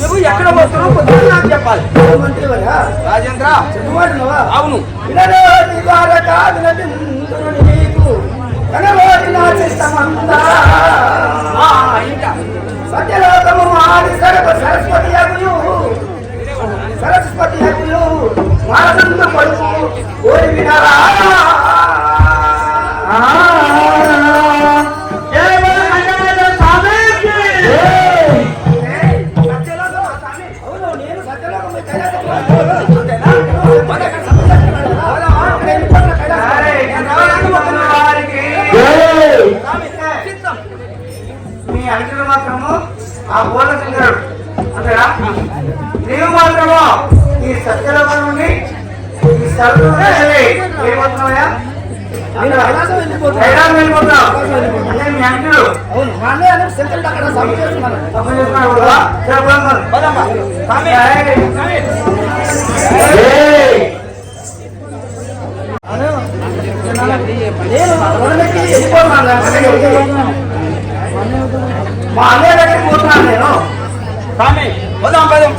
నువ్వు ఎక్కడ పోతున్నావు పొద్దున్న నాకు చెప్పాలి. రాజేంద్ర అవును. ఆ, ఇంకా. సత్యలోకము ఆది సర్వ సరస్వతి సరస్వతి పడుకు కోరి వినరా కైలాసం అంకెలు అవును మా అన్నయ్య అక్కడ సభ చేస్తున్నాను మా దగ్గరికి పోతున్నాను నేను. పోదాం పోదాం.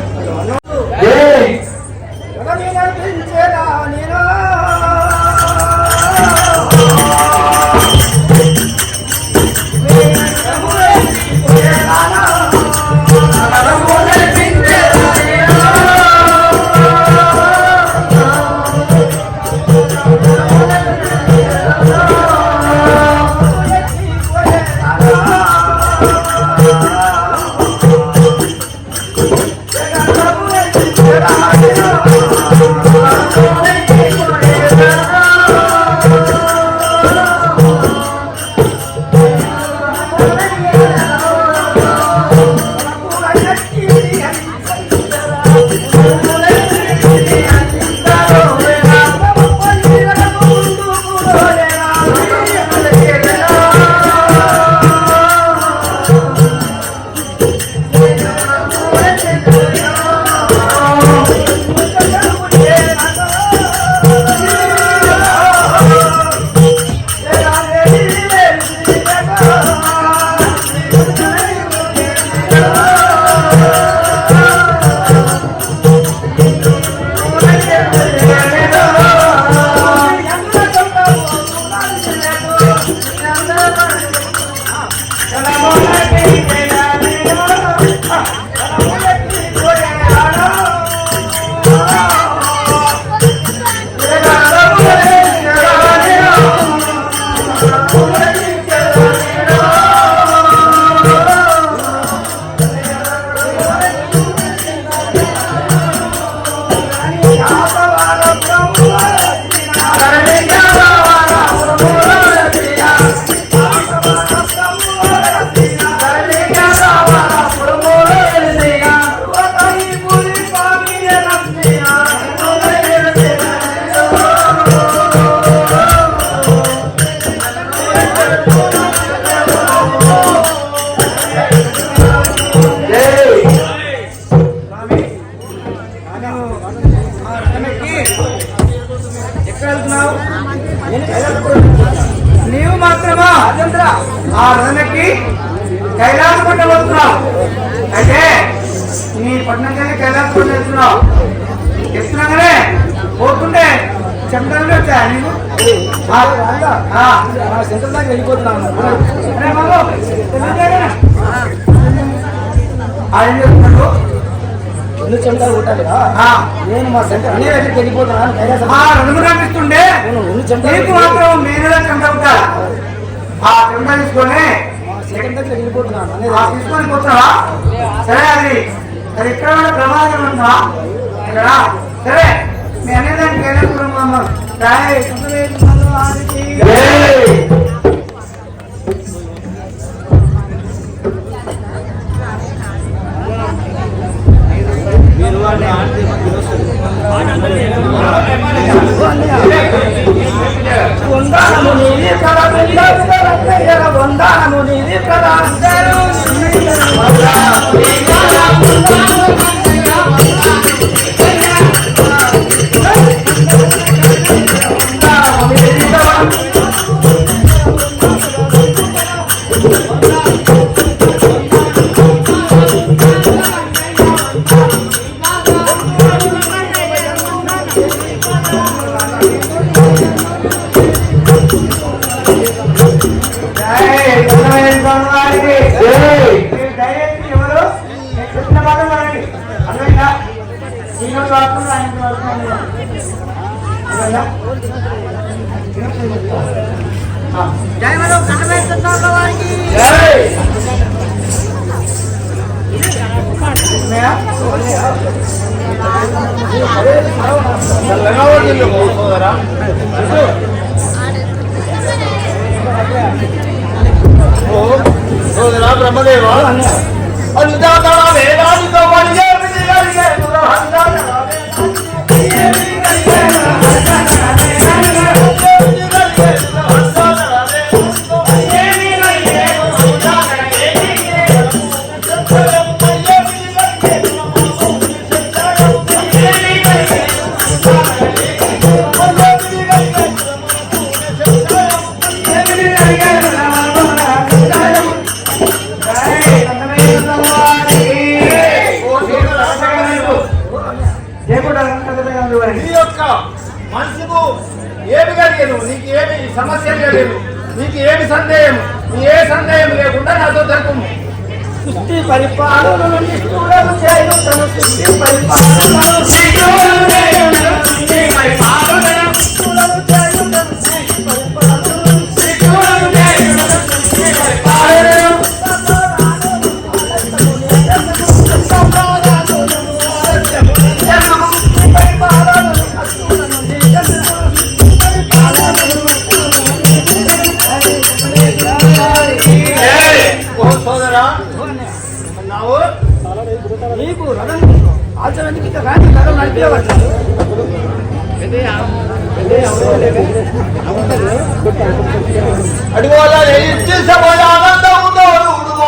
ఆ రథమెక్కి కైలాస కొండ వెళ్తున్నావు అయితే నీ పట్టణం కానీ కైలాస కొండ వెళ్తున్నావు చెప్తున్నాగానే పోతుంటే చెమటలు వచ్చా నీకు. సెంటర్ దాకా వెళ్ళిపోతున్నాను. ఆయన చెప్తున్నాడు రెండు చెంటాలు కొట్టాలి నేను మా సెంటర్ అన్ని దగ్గరికి వెళ్ళిపోతున్నాను. రంగు కనిపిస్తుండే నేను రెండు చెంటాలు నీకు మాత్రం చెమట ఆ చెంత తీసుకొని తీసుకొని పోతావా సరే అది. అది ఎక్కడ ఉన్న ప్రమాదం ఉందా ఇక్కడ సరే. మీ అనేదానికి మీరు రాయ్ ఆడితే సోదరా బ్రహ్మదేవా. సోదరా సమస్య కలిగేను నీకు ఏమి సందేహం? నీ ఏ సందేహం లేకుండా నాతో సృష్టి పరిపాలన నిష్ఠులను చేయుటను సృష్టి పరిపాలన పరిపాలన అడుగోలే ఇచ్చి సమయ ఆనందముతో ఉడుగో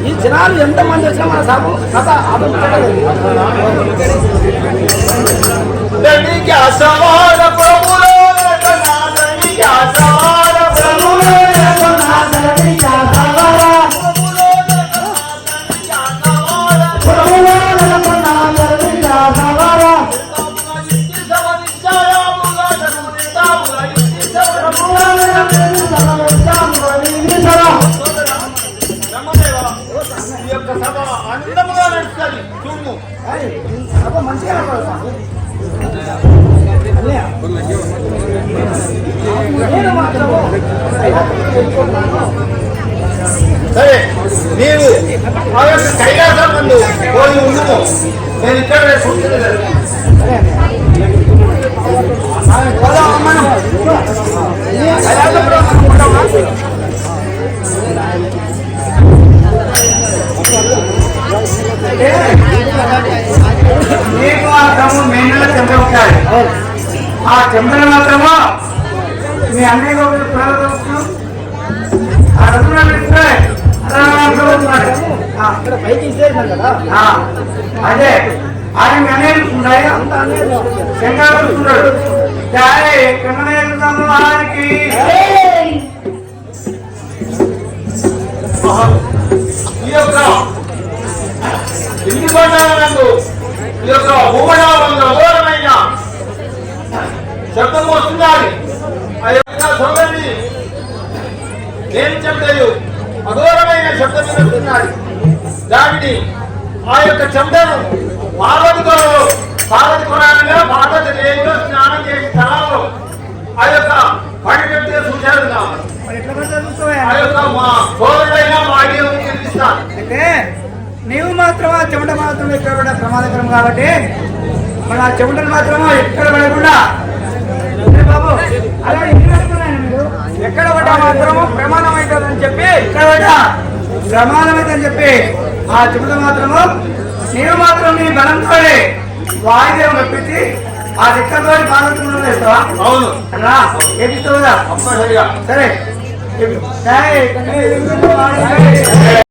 ఈ జనాలు ఎంత మంది వచ్చినా మన ఆపించడం ధనికి అసమాన ప్రభులో సరే నీవు ఆ యొక్క కైలాసం ముందు పోయి ఉండుము నేను ఇక్కడ? నీకు మాత్రము మెండుల చెంత ఉంటాయి ఆ చెంతలు మాత్రము మీ అన్నయ్య గారు ప్రారంభించు ఆ ఇస్తే అదే ఆయన అనేది వస్తున్నాడు జై కమలేశ్వర వారికి. ఈ యొక్క ఇంటి ఈ యొక్క భూమండలంలో అఘోరమైన శబ్దం వస్తున్నది ఆ యొక్క సోదరి నేను చెప్తాను అఘోరమైన శబ్దం వినిపిస్తున్నది దానిని ఆ యొక్క శబ్దను పార్వతి కొరలో పార్వతి కొరాలుగా పార్వతి రేణులో స్నానం చేసి తలలో ఆ యొక్క పడి పెట్టి చూశారు? ఆ యొక్క మా సోదరుడైన మా తెలిపిస్తాను అయితే నీవు మాత్రం ఆ చెమట మాత్రం ఎక్కడ పడ్డా ప్రమాదకరం కాబట్టి మన ఆ చెమటలు మాత్రం ఎక్కడ పడకుండా ఎక్కడ పడ్డా మాత్రము ప్రమాదం అవుతుందని చెప్పి ఎక్కడ పడ్డా అవుతుందని చెప్పి ఆ చెమట మాత్రము నీవు మాత్రం నీ బలంతో వాయిద్యం రప్పించి ఆ దిక్కతో పార్వతి వేస్తావా అవును అన్నా ఏపిస్తావు కదా సరే